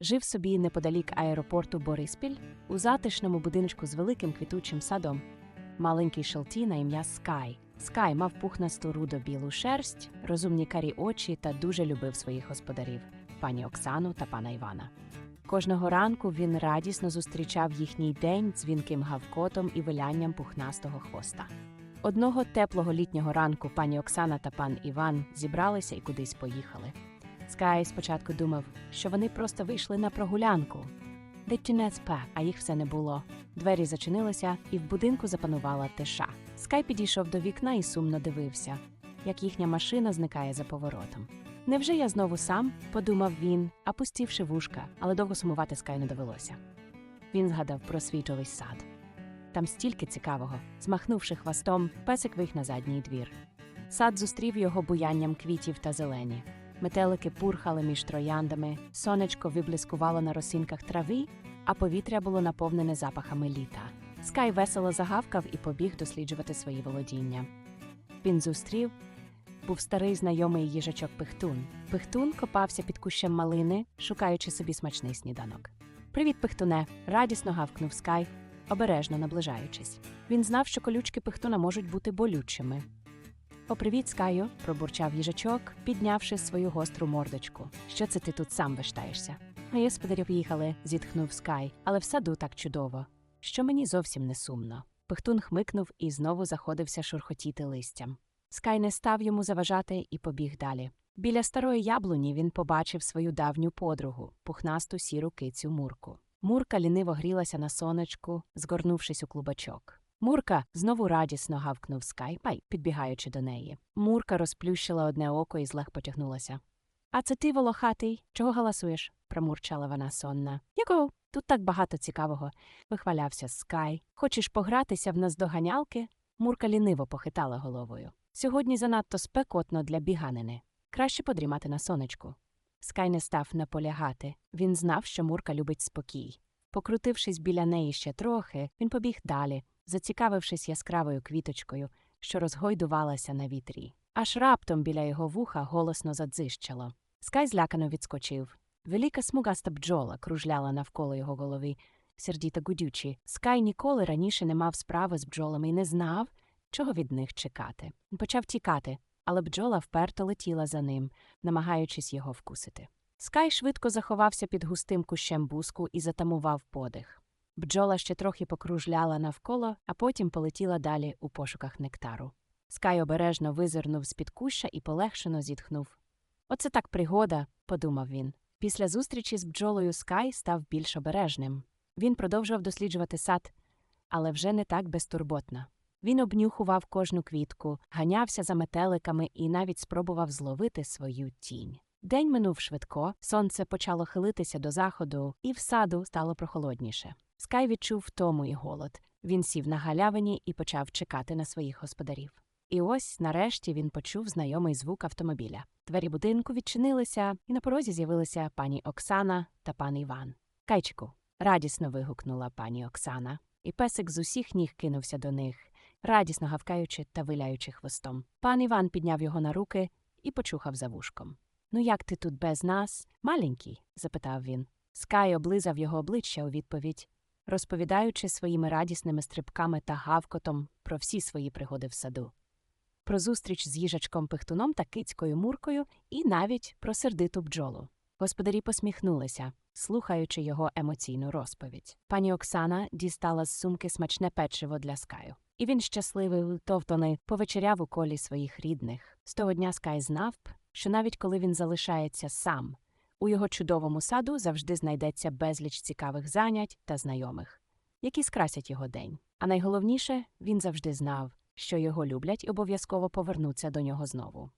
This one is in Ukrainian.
жив собі неподалік аеропорту Бориспіль у затишному будиночку з великим квітучим садом. Маленький шелті на ім'я Скай. Скай мав пухнасту рудо білу шерсть, розумні карі очі та дуже любив своїх господарів пані Оксану та пана Івана. Кожного ранку він радісно зустрічав їхній день дзвінким гавкотом і вилянням пухнастого хвоста. Одного теплого літнього ранку пані Оксана та пан Іван зібралися і кудись поїхали. Скай спочатку думав, що вони просто вийшли на прогулянку. Дитинець спав, а їх все не було. Двері зачинилися, і в будинку запанувала тиша. Скай підійшов до вікна і сумно дивився, як їхня машина зникає за поворотом. Невже я знову сам? подумав він, опустівши вушка, але довго сумувати Скай не довелося. Він згадав про свій жовий сад. Там стільки цікавого. Змахнувши хвостом, песик вийшов на задній двір. Сад зустрів його буянням квітів та зелені. Метелики пурхали між трояндами, сонечко виблискувало на росинках трави, а повітря було наповнене запахами літа. Скай весело загавкав і побіг досліджувати свої володіння. Він зустрів був старий знайомий їжачок Пихтун. Пихтун копався під кущем малини, шукаючи собі смачний сніданок. Привіт, Пихтуне! радісно гавкнув Скай, обережно наближаючись. Він знав, що колючки Пихтуна можуть бути болючими. О, привіт, Скаю, пробурчав їжачок, піднявши свою гостру мордочку. Що це ти тут сам вештаєшся? Мої господарі поїхали, зітхнув Скай, але в саду так чудово, що мені зовсім не сумно. Пихтун хмикнув і знову заходився шурхотіти листям. Скай не став йому заважати і побіг далі. Біля старої яблуні він побачив свою давню подругу, пухнасту сіру кицю Мурку. Мурка ліниво грілася на сонечку, згорнувшись у клубачок. Мурка знову радісно гавкнув Скай, пай, підбігаючи до неї. Мурка розплющила одне око і злег потягнулася. А це ти, волохатий, чого галасуєш? промурчала вона сонна. Якого? Тут так багато цікавого. вихвалявся Скай. Хочеш погратися в наздоганялки? Мурка ліниво похитала головою. Сьогодні занадто спекотно для біганини. Краще подрімати на сонечку. Скай не став наполягати. Він знав, що Мурка любить спокій. Покрутившись біля неї ще трохи, він побіг далі, зацікавившись яскравою квіточкою, що розгойдувалася на вітрі. Аж раптом біля його вуха голосно задзищало. Скай злякано відскочив. Велика смугаста бджола кружляла навколо його голови, сердіто гудючи. Скай ніколи раніше не мав справи з бджолами і не знав, чого від них чекати. Почав тікати, але бджола вперто летіла за ним, намагаючись його вкусити. Скай швидко заховався під густим кущем буску і затамував подих. Бджола ще трохи покружляла навколо, а потім полетіла далі у пошуках нектару. Скай обережно визирнув з-під куща і полегшено зітхнув. Оце так пригода, подумав він. Після зустрічі з бджолою Скай став більш обережним. Він продовжував досліджувати сад, але вже не так безтурботно. Він обнюхував кожну квітку, ганявся за метеликами і навіть спробував зловити свою тінь. День минув швидко, сонце почало хилитися до заходу, і в саду стало прохолодніше. Скай відчув втому і голод. Він сів на галявині і почав чекати на своїх господарів. І ось, нарешті, він почув знайомий звук автомобіля. Двері будинку відчинилися, і на порозі з'явилися пані Оксана та пан Іван. Кайчику, радісно вигукнула пані Оксана, і песик з усіх ніг кинувся до них, радісно гавкаючи та виляючи хвостом. Пан Іван підняв його на руки і почухав за вушком. Ну, як ти тут без нас? Маленький? запитав він. Скай облизав його обличчя у відповідь, розповідаючи своїми радісними стрибками та гавкотом про всі свої пригоди в саду. Про зустріч з їжачком Пихтуном та кицькою Муркою і навіть про сердиту бджолу. Господарі посміхнулися, слухаючи його емоційну розповідь. Пані Оксана дістала з сумки смачне печиво для Скаю. І він щасливий товтони повечеряв у колі своїх рідних. З того дня Скай знав, що навіть коли він залишається сам, у його чудовому саду завжди знайдеться безліч цікавих занять та знайомих, які скрасять його день. А найголовніше, він завжди знав, що його люблять і обов'язково повернуться до нього знову.